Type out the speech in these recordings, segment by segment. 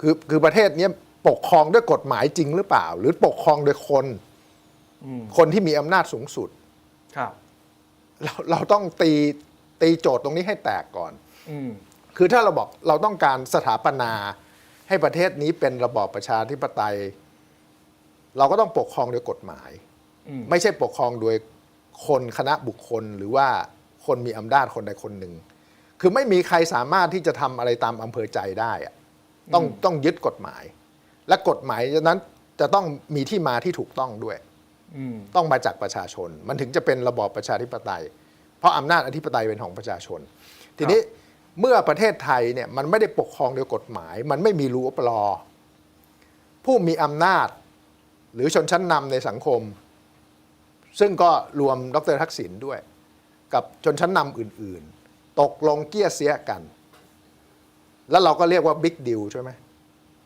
คือคือประเทศเนี้ยปกครองด้วยกฎหมายจริงหรือเปล่า หรือปกครองโดยคนอืมคนที่มีอำนาจสูงสุด ครับ เราเราต้องตีตีโจทย์ตรงนี้ให้แตกก่อนอืมคือถ้าเราบอกเราต้องการสถาปนาให้ประเทศนี้เป็นระบอบประชาธิปไตย เราก็ต้องปกครองโดยกฎหมายอืมไม่ใช่ปกครองโดยคนคณะบุคคลหรือว่าคนมีอำนาจคนใดคนหนึ่ง คือไม่มีใครสามารถที่จะทำอะไรตามอำเภอใจได้อะ ต้องต้องยึดกฎหมาย และกฎหมายนั้นจะต้องมีที่มาที่ถูกต้องด้วยอืมต้องมาจากประชาชน มันถึงจะเป็นระบอบประชาธิปไตย เพราะอำนาจอธิปไตยเป็นของประชาชน ทีนี้เมื่อประเทศไทยเนี่ยมันไม่ได้ปกครองโดยกฎหมาย มันไม่มีรูปลอผู้มีอำนาจ หรือชนชั้นนำในสังคม ซึ่งก็รวมดรทักษิณด้วย กับชนชั้นนำอื่น ๆ ตกลงเกี้ยเสียกัน แล้วเราก็เรียกว่าบิ๊กดิวใช่ไหม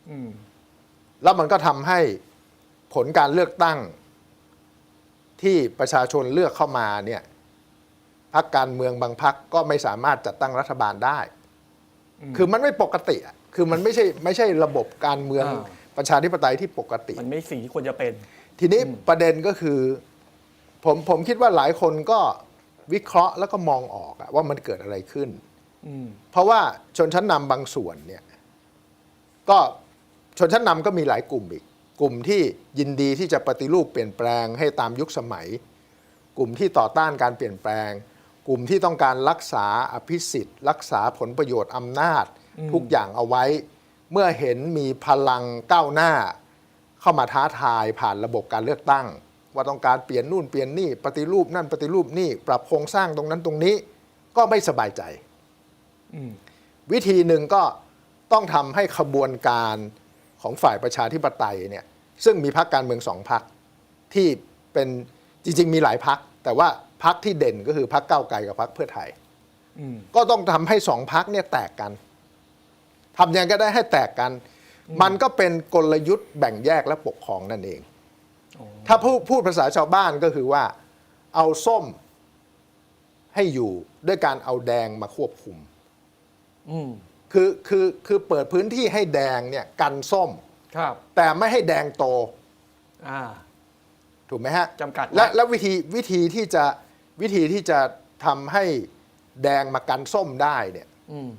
อืมแล้วมันก็ทำให้ผลการเลือกตั้งที่ประชาชนเลือกเข้ามาเนี่ยพรรคการเมืองบางพรรคก็ไม่สามารถจัดตั้งรัฐบาลได้ คือมันไม่ปกติอะคือมันไม่ใช่ไม่ใช่ระบบการเมืองอ่าประชาธิปไตยที่ปกติ มันไม่สิ่งที่ควรจะเป็น ทีนี้ประเด็นก็คือ ผมผมคิดว่าหลายคนก็วิเคราะห์แล้วก็มองออกอะว่ามันเกิดอะไรขึ้นอืม เพราะว่าชนชั้นนำบางส่วนเนี่ยก็ชนชั้นนำก็มีหลายกลุ่มอีก กลุ่มที่ยินดีที่จะปฏิรูปเปลี่ยนแปลงให้ตามยุคสมัย กลุ่มที่ต่อต้านการเปลี่ยนแปลง กลุ่มที่ต้องการรักษาอภิสิทธิ์ รักษาผลประโยชน์อำนาจ ทุกอย่างเอาไว้ เมื่อเห็นมีพลังก้าวหน้า เข้ามาท้าทายผ่านระบบการเลือกตั้ง ว่าต้องการเปลี่ยนนู่นเปลี่ยนนี่ปฏิรูปนั่นปฏิรูปนี่ปรับโครงสร้างตรงนั้นตรงนี้ ก็ไม่สบายใจอืม วิธีหนึ่งก็ต้องทำให้ขบวนการของฝ่ายประชาธิปไตยเนี่ยซึ่งมีพรรคการเมืองสองพรรคที่เป็นจริง ๆ มีหลายพรรคแต่ว่าพรรคที่เด่นก็คือพรรคก้าวไกลกับพรรคเพื่อไทยอืมก็ต้องทำให้สองพรรคเนี่ยแตกกันทำยังไงก็ได้ให้แตกกัน มันก็เป็นกลยุทธ์แบ่งแยกและปกครองนั่นเองโอ้ถ้าพูดพูดภาษาชาวบ้านก็คือว่า เอาส้มให้อยู่ด้วยการเอาแดงมาควบคุมอืม คือคือคือเปิดพื้นที่ให้แดงเนี่ยกันส้ม ครับ แต่ไม่ให้แดงโต อ่า ถูกไหมฮะจำกัดไว้ และและวิธีวิธีที่จะวิธีที่จะทำให้แดงมากันส้มได้เนี่ย อืม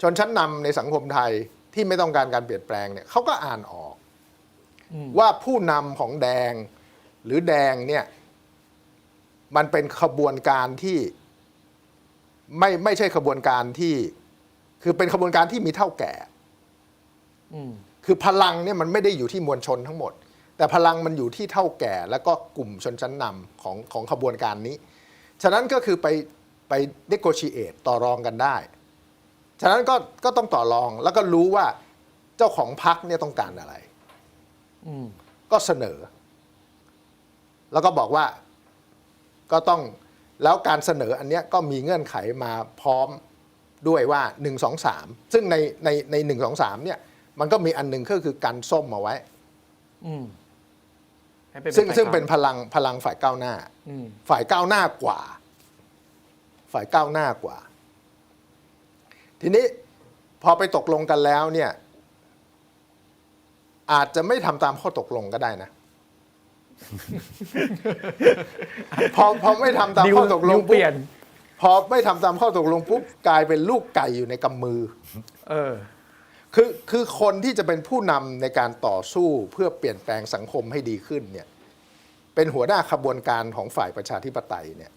ชนชั้นนำในสังคมไทยที่ไม่ต้องการการเปลี่ยนแปลงเนี่ยเขาก็อ่านออก อืม ว่าผู้นำของแดงหรือแดงเนี่ย มันเป็นขบวนการที่ ไม่ไม่ใช่ขบวนการที่ คือเป็นขบวนการที่มีเท่าแก่อืมคือพลังเนี่ยมันไม่ได้อยู่ที่มวลชนทั้งหมด แต่พลังมันอยู่ที่เท่าแก่ แล้วก็กลุ่มชนชั้นนำของของขบวนการนี้ ฉะนั้นก็คือไปไป negotiate ต่อรองกันได้ ฉะนั้นก็ก็ต้องต่อรองแล้วก็รู้ว่าเจ้าของพรรคเนี่ยต้องการอะไรอืมก็เสนอ แล้วก็บอกว่าก็ต้อง แล้วการเสนออันเนี้ยก็มีเงื่อนไขมาพร้อมด้วยว่า 1 2 3 ซึ่งในในในหนึ่งสองสามเนี่ยมันก็มีอันหนึ่งก็คือการส้มมาไว้ อืมให้เป็นซึ่งฝ่ายซึ่งเป็นค้าพลังพลังฝ่ายก้าวหน้า อืมฝ่ายก้าวหน้ากว่า ฝ่ายก้าวหน้ากว่า ทีนี้พอไปตกลงกันแล้วเนี่ย อาจจะไม่ทำตามข้อตกลงก็ได้นะ พอพอไม่ทำตามดิวข้อตกลดิงวเปลี่ยน พอไม่ทำตามข้อตกลงปุ๊บกลายเป็นลูกไก่อยู่ในกำมือ เออ คือคือคนที่จะเป็นผู้นำในการต่อสู้เพื่อเปลี่ยนแปลงสังคมให้ดีขึ้นเนี่ยเป็นหัวหน้าขบวนการของฝ่ายประชาธิปไตยเนี่ย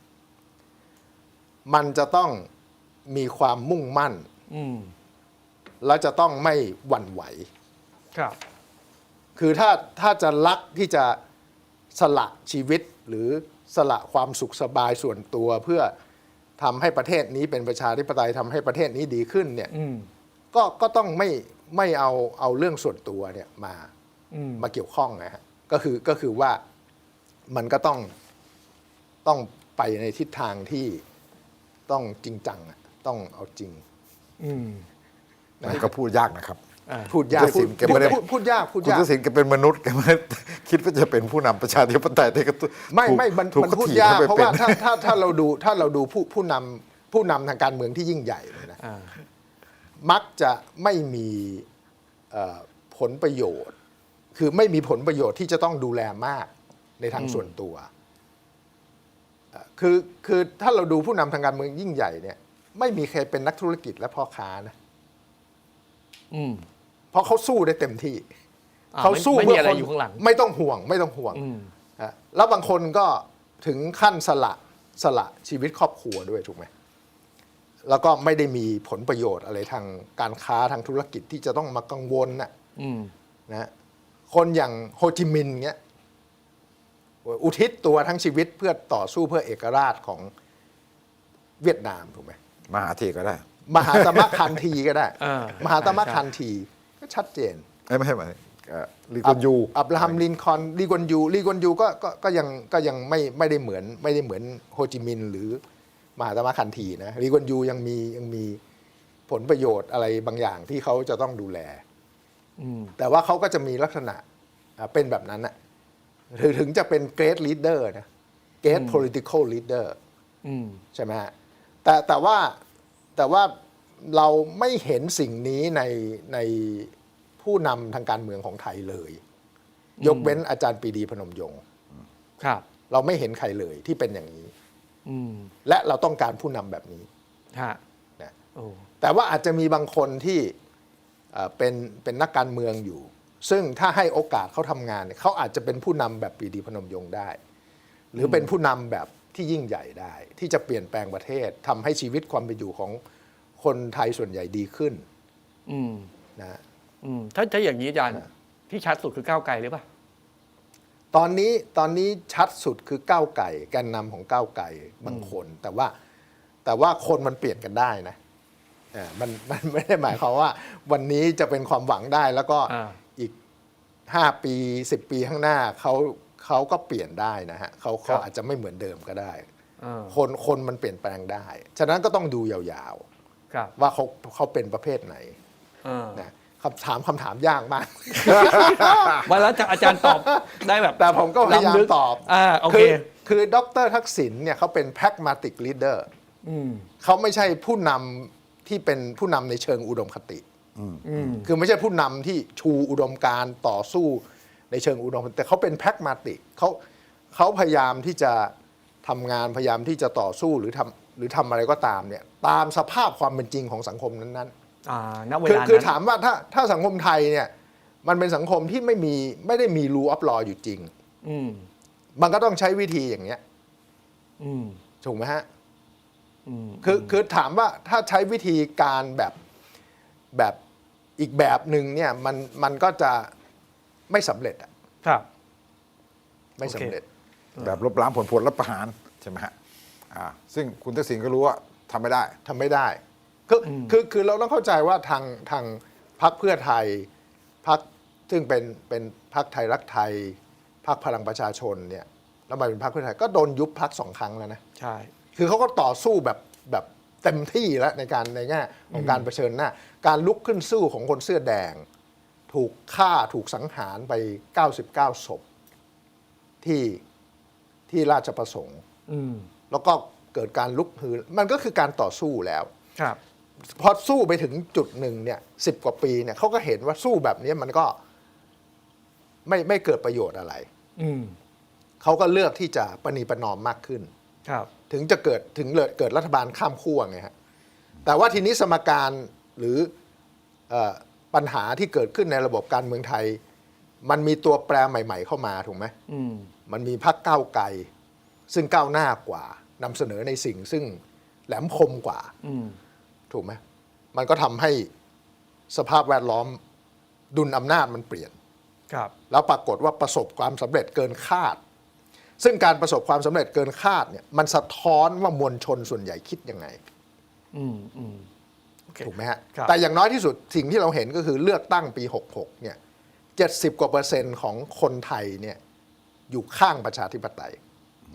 มันจะต้องมีความมุ่งมั่น อืม และจะต้องไม่หวั่นไหว ครับ คือถ้าถ้าจะรักที่จะ สละชีวิตหรือสละความสุขสบายส่วนตัวเพื่อทำให้ประเทศนี้เป็นประชาธิปไตยทำให้ประเทศนี้ดีขึ้นเนี่ยอืมก็ก็ต้องไม่ไม่เอาเอาเรื่องส่วนตัวเนี่ยมาอืมมาเกี่ยวข้องนะฮะก็คือก็คือว่ามันก็ต้องต้องไปในทิศทางที่ต้องจริงจังอะต้องเอาจริงอืมมันก็พูดยากนะครับอ่า พูดยากคุณทักษิพูดณแกไม่ได้พูดพูดยากพูดคุณยากทักษิณแกเป็นมนุษย์แกไม่ได้คิดว่าจะเป็นผู้นำประชาธิปไตยแต่ก็ถูกไม่ไม่มันถูกมันเขาพูดถีบยากให้เพราะไปว่าเป็นถ้าถ้าถ้าเราดูถ้าเราดูผู้ผู้นำผู้นำทางการเมืองที่ยิ่งใหญ่เลยนะอ่ามักจะไม่มีเอ่อผลประโยชน์ คือไม่มีผลประโยชน์ที่จะต้องดูแลมากในทางส่วนตัวเอ่อคือคือถ้าเราดูผู้นำทางการเมืองยิ่งใหญ่เนี่ย ไม่มีใครเป็นนักธุรกิจและพ่อค้านะอืม เพราะเขาสู้ได้เต็มที่ อ่าเขาสู้ไม่ไม่มีเพื่อะไรคนอยู่ข้างหลัง ไม่ต้องห่วงไม่ต้องห่วงอืม ฮะแล้วบางคนก็ถึงขั้นสละสละชีวิตครอบครัวด้วยถูกไหมแล้วก็ไม่ได้มีผลประโยชน์อะไรทางการค้าทางธุรกิจที่จะต้องมากังวลนะอืม นะฮะคนอย่างโฮจิมินห์เงี้ยอุทิศตัวทั้งชีวิตเพื่อต่อสู้เพื่อเอกราชของเวียดนามถูกไหมมหาเทก็ได้ มหาตมะคันทีก็ได้ อ่าม มหาตมะคันทีก็ ชัดเจนเอ้ยไม่ใช่หมายเอ่อลีกอนยูอับราฮัมลินคอล์นลีกวนยูลีกวนยูก็ก็ก็ยังก็ยังไม่ไม่ได้เหมือนไม่ได้เหมือนโฮจิมินห์หรือมหาตมะคันทีนะลีกวนยูยังมียังมีผลประโยชน์อะไรบางอย่างที่เขาจะต้องดูแลอืมแต่ว่าเขาก็จะมีลักษณะอ่าเป็นแบบนั้นนะถึงถึงจะเป็น great leader นะ great political leader อืมใช่ไหมฮะแต่แต่ว่าแต่ว่าเราไม่เห็นสิ่งนี้ในใน ผู้นำทางการเมืองของไทยเลย ยกเว้นอาจารย์ปรีดีพนมยงค์ครับ เราไม่เห็นใครเลยที่เป็นอย่างนี้ อืมและเราต้องการผู้นำแบบนี้ ฮะนะ โอ้แต่ว่าอาจจะมีบางคนที่เอ่อเป็นเป็นนักการเมืองอยู่ ซึ่งถ้าให้โอกาสเขาทำงานเนี่ยเขาอาจจะเป็นผู้นำแบบปรีดีพนมยงค์ได้ หรือเป็นผู้นำแบบที่ยิ่งใหญ่ได้ ที่จะเปลี่ยนแปลงประเทศทำให้ชีวิตความเป็นอยู่ของคนไทยส่วนใหญ่ดีขึ้นอืม นะฮะ อืมถ้าถ้าอย่างนี้อาจารย์ที่ชัดสุดคือก้าวไกลหรือเปล่าตอนนี้ตอนนี้ชัดสุดคือก้าวไก่ แกนนำของก้าวไก่บางคน แต่ว่าแต่ว่าคนมันเปลี่ยนกันได้นะเอ่อมันมันไม่ได้หมายความว่า วันนี้จะเป็นความหวังได้แล้วก็อ่าอีกห้าปีสิบปีข้างหน้าเขาเขาก็เปลี่ยนได้นะฮะเขาเขาอาจจะไม่เหมือนเดิมก็ได้อ่าคนคนมันเปลี่ยนแปลงได้ ฉะนั้นก็ต้องดูยาวครับๆว่าเขาเขาเป็นประเภทไหนอ่านะ คำถามคำถามยากมาก วันแล้วจะอาจารย์ตอบได้แบบแต่ผมก็พยายามล้ำลึกตอบอ่าโอเคคือคือดรทักษิณเนี่ยเขาเป็น pragmatic leader อืมเขาไม่ใช่ผู้นำที่เป็นผู้นำในเชิงอุดมคติอืมคือไม่ใช่ผู้นำที่ชูอุดมการณ์ต่อสู้ในเชิงอุดมคติแต่เขาเป็น pragmatic เขาเขาพยายามที่จะทำงานพยายามที่จะต่อสู้หรือทำหรือทำอะไรก็ตามเนี่ยตามสภาพความเป็นจริงของสังคมนั้นๆอ่า ณเวคือลาคือนั้นถามว่าถ้าถ้าสังคมไทยเนี่ยมันเป็นสังคมที่ไม่มีไม่ได้มีรูอัพลออยู่จริง อืมมันก็ต้องใช้วิธีอย่างเนี้ยอืมถูกไหมฮะอืมคือคือถามว่าถ้าใช้วิธีการแบบแบบอีกแบบหนึ่งเนี่ยมันมันก็จะไม่สำเร็จอะครับ ไม่สำเร็จ แบบลบล้างผลพลรับประหารใช่ไหมฮะอ่าซึ่งคุณทักษิณก็รู้ว่าทำไม่ได้ ทำไม่ได้ คืออคือคือเราต้องเข้าใจว่าทางทางพรรคเพื่อไทยพรรคซึ่งเป็นเป็นพรรคไทยรักไทยพรรคพลังประชาชนเนี่ยแล้วมาเป็นพรรคเพื่อไทยก็โดนยุบพรรคสองครั้งแล้วนะใช่ คือเขาก็ต่อสู้แบบแบบเต็มที่แล้วในการในแง่ของการเผชิญหน้า การลุกขึ้นสู้ของคนเสื้อแดง ถูกฆ่าถูกสังหารไป 99 ศพ ที่ที่ราชประสงค์อืมแล้วก็เกิดการลุกฮือมันก็คือการต่อสู้แล้วครับ พอสู้ไปถึงจุดหนึ่งเนี่ยสิบกว่าปีเนี่ยเขาก็เห็นว่าสู้แบบนี้มันก็ไม่ไม่เกิดประโยชน์อะไร อืมเขาก็เลือกที่จะประนีประนอมมากขึ้น ครับ ถึงจะเกิดถึงเลยเกิดรัฐบาลข้ามขั้วไงฮะแต่ว่าทีนี้สมการหรือเออปัญหาที่เกิดขึ้นในระบบการเมืองไทย มันมีตัวแปรใหม่ ๆ เข้ามาถูกไหมอืมมันมีพักก้าวไกลซึ่งก้าวหน้ากว่านำเสนอในสิ่งซึ่งแหลมคมกว่า อืม ถูกไหมมันก็ทำให้สภาพแวดล้อมดุลอำนาจมันเปลี่ยนครับแล้วปรากฏว่าประสบความสำเร็จเกินคาด ซึ่งการประสบความสำเร็จเกินคาดเนี่ยมันสะท้อนว่ามวลชนส่วนใหญ่คิดยังไงอืมอืมโอเคถูกไหมฮะครับแต่อย่างน้อยที่สุดสิ่งที่เราเห็นก็คือเลือกตั้งปี 66เนี่ย70 กว่าเปอร์เซ็นต์ของคนไทยเนี่ยอยู่ข้างประชาธิปไตย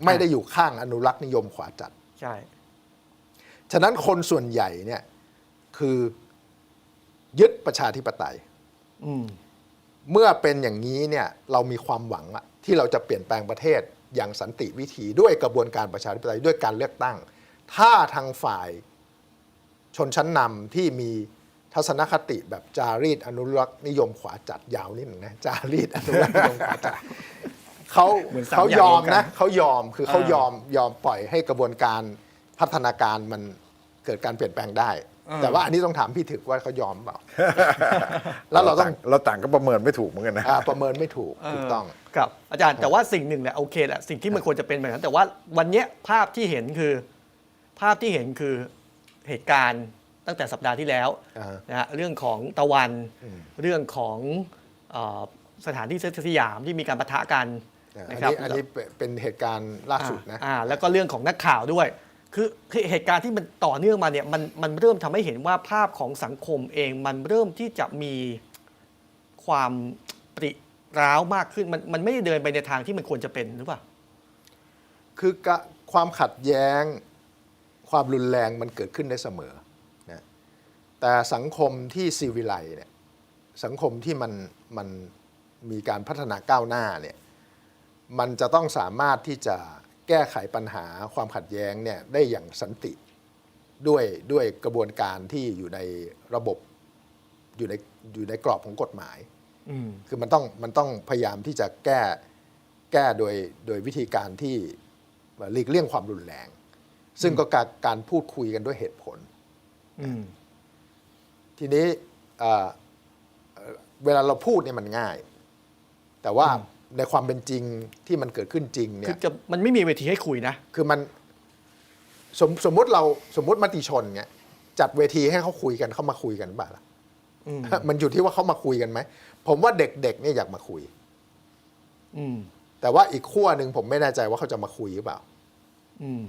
ไม่ได้อยู่ข้างอนุรักษ์นิยมขวาจัดใช่ ฉะนั้นคนส่วนใหญ่เนี่ยคือยึดประชาธิปไตยอืมเมื่อเป็นอย่างนี้เนี่ยเรามีความหวังอะที่เราจะเปลี่ยนแปลงประเทศอย่างสันติวิธีด้วยกระบวนการประชาธิปไตยด้วยการเลือกตั้ง ถ้าทางฝ่ายชนชั้นนำที่มีทัศนคติแบบจารีตอนุรักษ์นิยมขวาจัดยาวนิดหนึ่งนะจารีตอนุรักษ์นิยมขวาจัดเขาเหมือนสามเขาอย่างยอมรวมกันนะเขายอมคือเขาอ่ายอมยอมปล่อยให้กระบวนการ พัฒนาการมันเกิดการเปลี่ยนแปลงได้ แต่ว่าอันนี้ต้องถามพี่ถึกว่าเขายอมเปล่า แล้วเราต้องเราต่างก็ประเมินไม่ถูกเหมือนกันนะอ่าประเมินไม่ถูกถูกต้องครับอาจารย์แต่ว่าสิ่งหนึ่งแหละโอเคแหละสิ่งที่มันควรจะเป็นแบบนั้น แต่ว่าวันเนี้ยภาพที่เห็นคือ ภาพที่เห็นคือเหตุการณ์ตั้งแต่สัปดาห์ที่แล้วอ่าฮะนะฮะเรื่องของตะวันเรื่องของเออสถานที่สยามที่มีการปะทะกันอันนะครับนี้อันนี้เป็นเหตุการณ์ล่าสุดนะอ่าอ่าแล้วก็เรื่องของนักข่าวด้วย คือคือเหตุการณ์ที่มันต่อเนื่องมาเนี่ยมันมันเริ่มทำให้เห็นว่าภาพของสังคมเอง มันเริ่มที่จะมีความปริร้าวมากขึ้นมันมันไม่ได้เดินไปในทางที่มันควรจะเป็นหรือเปล่าคือกะความขัดแย้งความรุนแรงมันเกิดขึ้นได้เสมอนะแต่สังคมที่ซีวิไลเนี่ยสังคมที่มันมันมีการพัฒนาก้าวหน้าเนี่ยมันจะต้องสามารถที่จะ แก้ไขปัญหาความขัดแย้งเนี่ยได้อย่างสันติด้วยด้วยกระบวนการที่อยู่ในระบบอยู่ในอยู่ในกรอบของกฎหมายอืมคือมันต้องมันต้องพยายามที่จะแก้แก้โดยโดยวิธีการที่หลีกเลี่ยงความรุนแรง ซึ่งก็การการพูดคุยกันด้วยเหตุผลอืมทีนี้เอ่อเอ่อเวลาเราพูดเนี่ยมันง่าย แต่ว่า ในความเป็นจริงที่มันเกิดขึ้นจริงเนี่คือยจะมันไม่มีเวทีให้คุยนะ คือมันสมสมมติเราสมมติมติชนเงี้ยจัดเวทีให้เขาคุยกันเขามาคุยกันบ้าล่ะอืม มันอยู่ที่ว่าเขามาคุยกันไหมผมว่าเด็กๆเนี่ยอยากมาคุย อืมแต่ว่าอีกขั้วหนึ่งผมไม่แน่ใจว่าเขาจะมาคุยหรือเปล่า อืม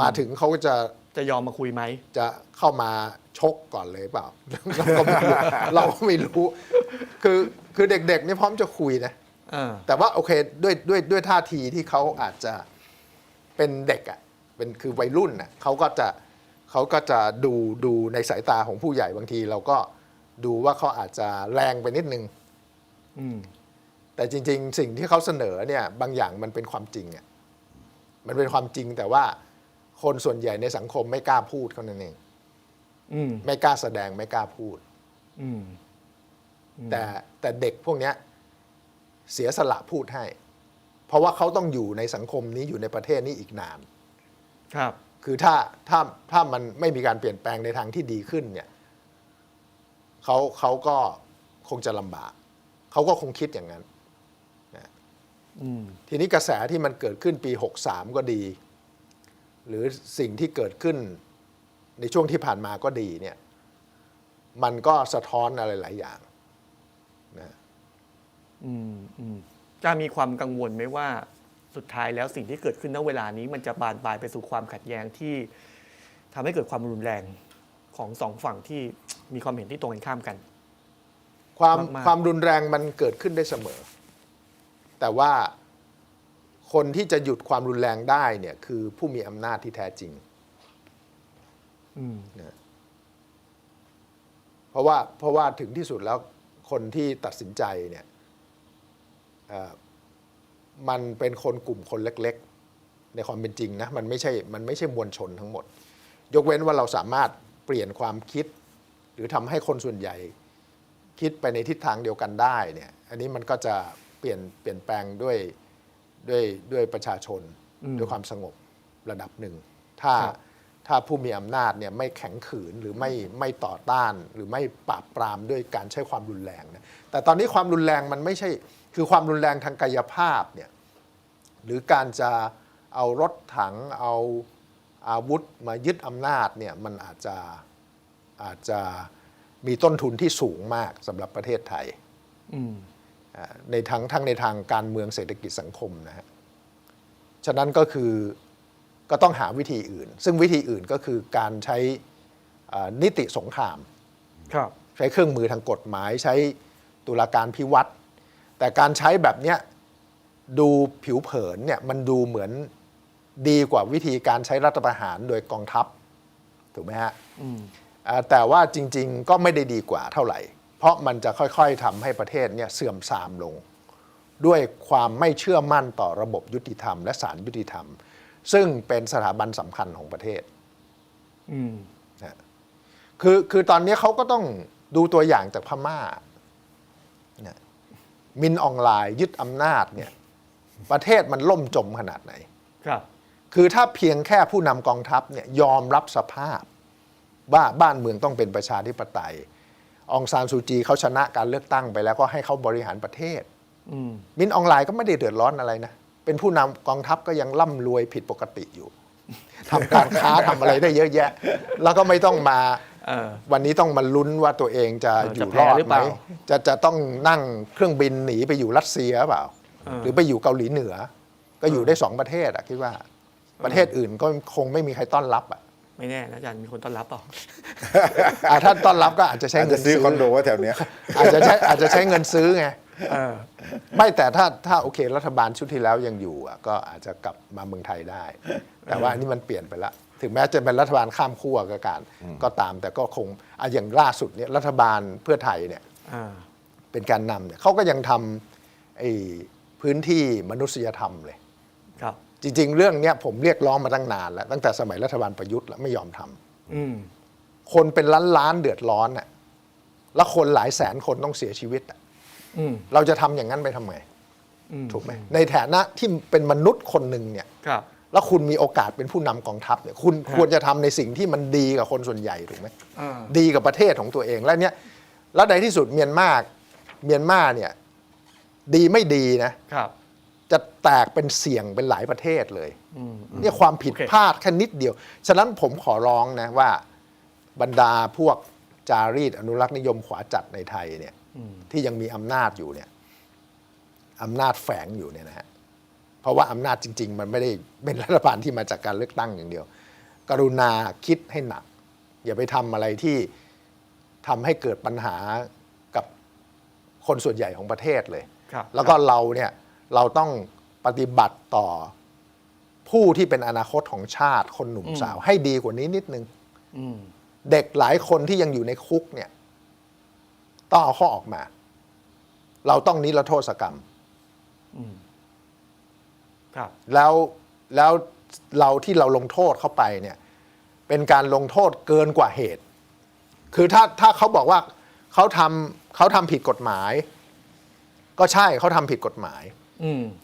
มาถึงเขาก็จะจะยอมมาคุยไหม จะเข้ามาชกก่อนเลยเปล่า เราก็ไม่รู้เราก็ไม่รู้ คือคือเด็กๆนี่พร้อมจะคุยนะอ่าแต่ว่าโอเคด้วยด้วยด้วยท่าทีที่เขาอาจจะเป็นเด็กอะ่ะเป็นคือวัยรุ่นน่ะเขาก็จะเขาก็จะดูดูในสายตาของผู้ใหญ่บางที เราก็ดูว่าเขาอาจจะแรงไปนิดนึงอืมแต่จริง ๆ สิ่งที่เขาเสนอเนี่ย บางอย่างมันเป็นความจริงอะ่ะมันเป็นความจริงแต่ว่า คนส่วนใหญ่ในสังคมไม่กล้าพูดเขานั่นเองอืมไม่กล้าแสดงไม่กล้าพูดอืมแต่แต่เด็กพวกเนี้ยเสียสละพูดให้ เพราะว่าเขาต้องอยู่ในสังคมนี้อยู่ในประเทศนี้อีกนาน ครับ คือถ้าถ้าถ้ามันไม่มีการเปลี่ยนแปลงในทางที่ดีขึ้น เนี่ยเขาเขาก็คงจะลำบากเขาก็คงคิดอย่างนั้นอืมทีนี้กระแสที่มันเกิดขึ้นปี 63 ก็ดี หรือสิ่งที่เกิดขึ้นในช่วงที่ผ่านมาก็ดีเนี่ยมันก็สะท้อนอะไรหลายอย่างนะอืมอืมจะมีความกังวลไหมว่าสุดท้ายแล้วสิ่งที่เกิดขึ้นณเวลานี้ มันจะบานปลายไปสู่ความขัดแย้งที่ทำให้เกิดความรุนแรงของสองฝั่งที่มีความเห็นที่ตรงกันข้ามกัน ความมากๆ ความรุนแรงมันเกิดขึ้นได้เสมอ แต่ว่า คนที่จะหยุดความรุนแรงได้เนี่ยคือผู้มีอำนาจที่แท้จริงอืมเพราะว่าเพราะว่าถึงที่สุดแล้วคนที่ตัดสินใจเนี่ยเอ่อมันเป็นคนกลุ่มคนเล็ก ๆ ในความเป็นจริงนะมันไม่ใช่มันไม่ใช่มวลชนทั้งหมด ยกเว้นว่าเราสามารถเปลี่ยนความคิด หรือทำให้คนส่วนใหญ่ คิดไปในทิศทางเดียวกันได้เนี่ยอันนี้มันก็จะเปลี่ยนเปลี่ยนแปลงด้วย ด้วยด้วยประชาชนอืมด้วยความสงบระดับหนึ่ง ถ้าครับถ้าผู้มีอำนาจเนี่ยไม่แข็งขืนหรือไม่ไม่ต่อต้านหรือไม่ปราบปรามด้วยการใช้ความรุนแรงนะแต่ตอนนี้ความรุนแรงมันไม่ใช่คือความรุนแรงทางกายภาพเนี่ยหรือการจะเอารถถังเอาอาวุธมายึดอำนาจเนี่ยมันอาจจะอาจจะมีต้นทุนที่สูงมากสำหรับประเทศไทยอืมอ่า ในทั้งทั้งในทางการเมืองเศรษฐกิจสังคมนะฮะฉะนั้นก็คือก็ต้องหาวิธีอื่น ซึ่งวิธีอื่นก็คือการใช้อ่านิติสงครามครับใช้เครื่องมือทางกฎหมาย ใช้ตุลาการพิวัตรแต่การใช้แบบเนี้ยดูผิวเผินเนี่ยมันดูเหมือนดีกว่าวิธีการใช้รัฐประหารโดยกองทัพ ถูกไหมฮะอืมอ่าแต่ว่าจริง ๆ ก็ไม่ได้ดีกว่าเท่าไหร่ เพราะมันจะค่อยๆทำให้ประเทศเนี่ยเสื่อมทรามลง ด้วยความไม่เชื่อมั่นต่อระบบยุติธรรม และศาลยุติธรรม ซึ่งเป็นสถาบันสำคัญของประเทศอืมนะคือคือตอนนี้เขาก็ต้องดูตัวอย่างจากพม่าเนี่ยมินออนไลน์ยึดอำนาจเนี่ยประเทศมันล่มจมขนาดไหน ครับ คือถ้าเพียงแค่ผู้นำกองทัพเนี่ยยอมรับสภาพว่าบ้านเมืองต้องเป็นประชาธิปไตย องซานซูจีเขาชนะการเลือกตั้งไปแล้วก็ให้เขาบริหารประเทศอืมมินออนไลน์ก็ไม่ได้เดือดร้อนอะไรนะ เป็นผู้นำกองทัพก็ยังร่ำรวยผิดปกติอยู่ทำการค้าทำอะไรได้เยอะแยะ แล้วก็ไม่ต้องมาเออวันนี้ต้องมาลุ้นว่าตัวเองจะเอออจะยู่แพ้รอดหรือไหเปมล่าจะจะต้องนั่งเครื่องบินหนีไปอยู่รัสเซียเปล่าเออหรือไปอยู่เกาหลีเหนือ ก็อยู่ได้สองประเทศอะคิดว่า ประเทศอื่นก็คงไม่มีใครต้อนรับอะ ไม่แน่นะอาจารย์มีคนต้อนรับเปล่าอะถ้าต้อนรับก็อาจจะใช้อาจเงิจะนซื้ซื้ออคอนโดไว้แถวเนี้ย อาจจะใช้อาจจะใช้เงินซื้อไง เออ ไม่แต่ถ้าถ้าโอเค รัฐบาลชุดที่แล้วยังอยู่อะก็อาจจะกลับมาเมืองไทยได้ แต่ว่าอันนี้มันเปลี่ยนไปละ ถึงแม้จะเป็นรัฐบาลข้ามขั้วก็การก็ตามแต่ก็คงอะอย่างล่าสุดเนี่ยรัฐบาลเพื่อไทยเนี่ย อ่า เป็นการนำเนี่ยเขาก็ยังทำไอ้พื้นที่มนุษยธรรมเลยครับ จริง ๆ เรื่องเนี้ยผมเรียกร้องมาตั้งนานแล้วตั้งแต่สมัยรัฐบาลประยุทธ์แล้วไม่ยอมทำอืม คนเป็นล้านล้านๆเดือดร้อนน่ะแล้วคนหลายแสนคนต้องเสียชีวิตอะอืม เราจะทำอย่างนั้นไปทำไมอืม ถูกไหมในฐานะที่เป็นมนุษย์คนหนึ่งเนี่ย ครับ แล้วคุณมีโอกาสเป็นผู้นำกองทัพเนี่ยคุณฮะควรจะทำในสิ่งที่มันดีกับคนส่วนใหญ่ถูกไหม อ่า ดีกับประเทศของตัวเองแล้วเนี่ยแล้วในที่สุดเมียนมาเมียนมาเนี่ยดีไม่ดีนะครับ จะแตกเป็นเสี่ยงเป็นหลายประเทศเลยอืมเนี่ยความผิดโอเคพลาดแค่นิดเดียว ฉะนั้นผมขอร้องนะว่าบรรดาพวกจารีตอนุรักษ์นิยมขวาจัดในไทยเนี่ยอืมที่ยังมีอำนาจอยู่เนี่ยอำนาจแฝงอยู่เนี่ยนะฮะเพราะว่าอำนาจจริง ๆ มันไม่ได้เป็นรัฐบาลที่มาจากการเลือกตั้งอย่างเดียว กรุณาคิดให้หนัก อย่าไปทำอะไรที่ทำให้เกิดปัญหากับคนส่วนใหญ่ของประเทศเลยครับแล้วก็เราเนี่ย เราต้องปฏิบัติต่อผู้ที่เป็นอนาคตของชาติคนหนุ่มสาว ให้ดีกว่านี้นิดนึงอืมเด็กหลายคนที่ยังอยู่ในคุกเนี่ย ต้องเอาข้อออกมา เราต้องนิรโทษกรรมอืมครับ แล้วแล้วเราที่เราลงโทษเข้าไปเนี่ย เป็นการลงโทษเกินกว่าเหตุ คือถ้าถ้าเขาบอกว่าเขาทำเขาทำผิดกฎหมาย ก็ใช่เขาทำผิดกฎหมายอืม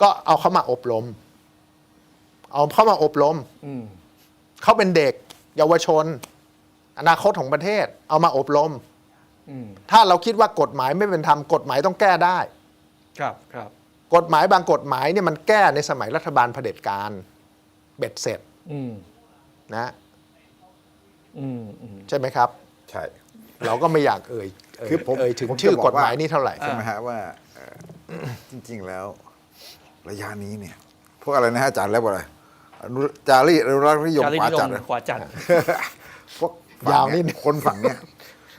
ก็เอาเขามาอบรม เอาเขามาอบรมอืมเขาเป็นเด็ก เยาวชน อนาคตของประเทศ เอามาอบรมอืมถ้าเราคิดว่ากฎหมายไม่เป็นธรรมกฎหมายต้องแก้ได้ ครับครับ กฎหมายบางกฎหมายเนี่ยมันแก้ในสมัยรัฐบาลเผด็จการ เบ็ดเสร็จอืมนะอืมอืมใช่ไหมครับ ใช่ เราก็ไม่อยากเอ่ยเอ่ยคือผมเอ่ยถึงผมจะชื่อบอกกฎหมายว่านี่เท่าไหร่ใช่ไหมฮะว่าเอ่อจริง ๆ แล้ว ระยะนี้เนี่ย พวกอะไรนะฮะอาจารย์แล้วว่าอะไรอนุจารีตอนุรักษ์นิยมจารีขวานิยจัดมนะขวาจัด พวกฝั่งยาวนิเนี่ดยคนฝั่งเนี่ย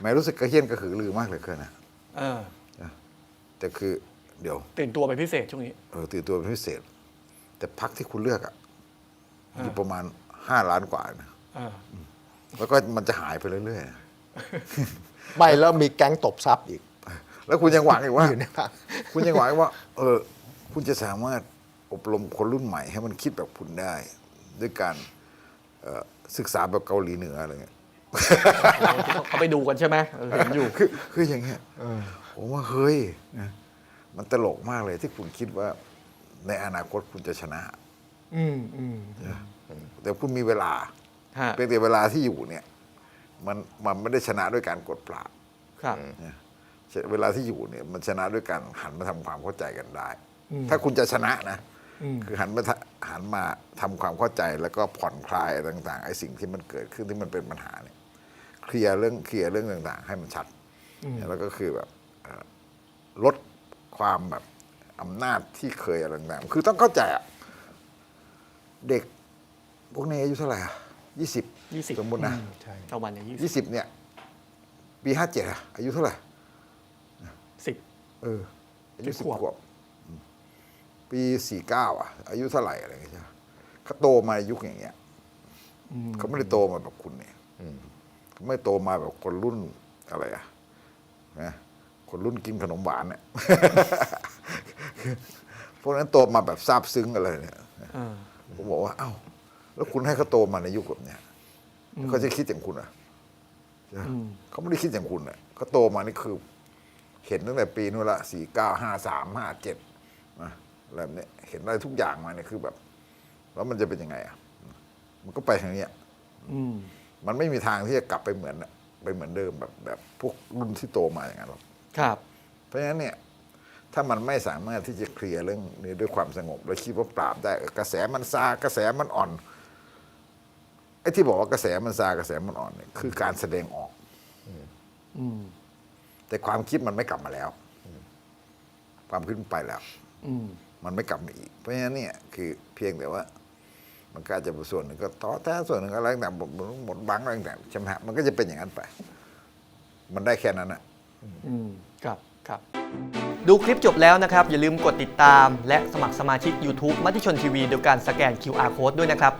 แหม้รู้สึกกระเฮี้ยนกระหือรือมากเหลยเกินนะเออแต่คือเดี๋ยวตื่นตัวเป็นพิเศษช่วงนี้ เออตื่นตัวเป็นพิเศษ แต่พักที่คุณเลือกอะอยู่ประมาณห้าล้านกว่านะเออ แล้วก็มันจะหายไปเรื่อยๆนะไม่แล้วมีแก๊งตบทรัพย์อีก แล้วคุณยังหวังอีกว่า อยู่ในพรรคคุณยังหวังว่า เออ คุณจะสามารถอบรมคนรุ่นใหม่ให้มันคิดแบบคุณได้ ด้วยการเอ่อศึกษาแบบเกาหลีเหนืออะไรเงี้ยเขาไปดูกันใช่ไหมเออเห็นอยู่คือคืออย่างเงี้ยผมว่าเฮ้ยนะมันตลกมากเลยที่คุณคิดว่า ในอนาคตคุณจะชนะ อืมอืมแต่คุณมีเวลาฮะเพียงแต่เวลาที่อยู่เนี่ย มันมันไม่ได้ชนะด้วยการกดปราบครับนะเวลาที่อยู่เนี่ยมันชนะด้วยการหันมาทำความเข้าใจกันได้อืม ถ้าคุณจะชนะนะอืมคือหันมาทะหันมาทำความเข้าใจแล้วก็ผ่อนคลายอะไรต่างๆไอ้สิ่งที่มันเกิดขึ้นที่มันเป็นปัญหาเนี่ยเคลียร์เรื่องเคลียร์เรื่องต่าง ๆ ให้มันชัดแล้วก็คือแบบเอ่อลดความแบบอำนาจที่เคยอะไรต่างๆคือต้องเข้าใจอะเด็กพวกนี้อายุเท่าไหร่ยี่สิบยี่สิบสมมตินะใช่ตะวันเนี่ยยี่สิบยี่สิบเนี่ยปีห้าเจ็ดอะอายุเท่าไหร่สิบเอออายุสิสิบบขวบขวบอืม ปีสี่เก้าอะ อายุเท่าไหร่อะไรเงี้ยใช่เขาโตมายุคอย่างเงี้ยเขาไม่ได้โตมาแบบคุณเนี่ยเขาไม่โตมาแบบคนรุ่นอะไรอะนะคนรุ่นกินขนมหวานเนี่ยพวกนั้นโตมาแบบซาบซึ้งอะไรเนี่ยผมบอกว่า เอ้า แล้วคุณให้เขาโตมาในยุคแบบเนี้ยเขาจะคิดอย่างคุณอะเขาไม่ได้คิดอย่างคุณอะเขาโตมานี่คือ เห็นตั้งแต่ปีนู้นละสี่เก้าห้าสามห้าเจ็ดนะ อะไรแบบนี้เห็นอะไรทุกอย่างมาเนี่ยคือแบบ แล้วมันจะเป็นยังไงอะมันก็ไปทางเนี้ยอืมมันไม่มีทางที่จะกลับไปเหมือนน่ะไปเหมือนเดิมแบบแบบพวกรุ่นที่โตมาอย่างนั้นหรอกครับ เพราะฉะนั้นเนี่ย ถ้ามันไม่สามารถที่จะเคลียร์เรื่องนี้ด้วยความสงบ และคิดว่าปราบได้เออกระแสมันซากระแสมันอ่อนไอ้ที่บอกว่ากระแสมันซากระแสมันอ่อนเนี่ยคือการแสดงออกอืมแต่ความคิดมันไม่กลับมาแล้ว ความคิดมันไปแล้ว อื มันไม่กลับมาอีก เพราะฉะนั้นเนี่ยคือเพียงแต่ว่า มันก็อาจะส่วนหนึ่งก็ท้อแท้ส่วนหนึ่งอะไรต่างหมดหมดบังอะไรต่างๆใช่ไหมฮะมันก็จะเป็นอย่างนั้นไป มันได้แค่นั้นนะอืมครับครับดูคลิปจบแล้วนะครับ อย่าลืมกดติดตาม และสมัครสมาชิก YouTube มติชนทีวีโดยการสแกน QR Code ด้วยนะครับ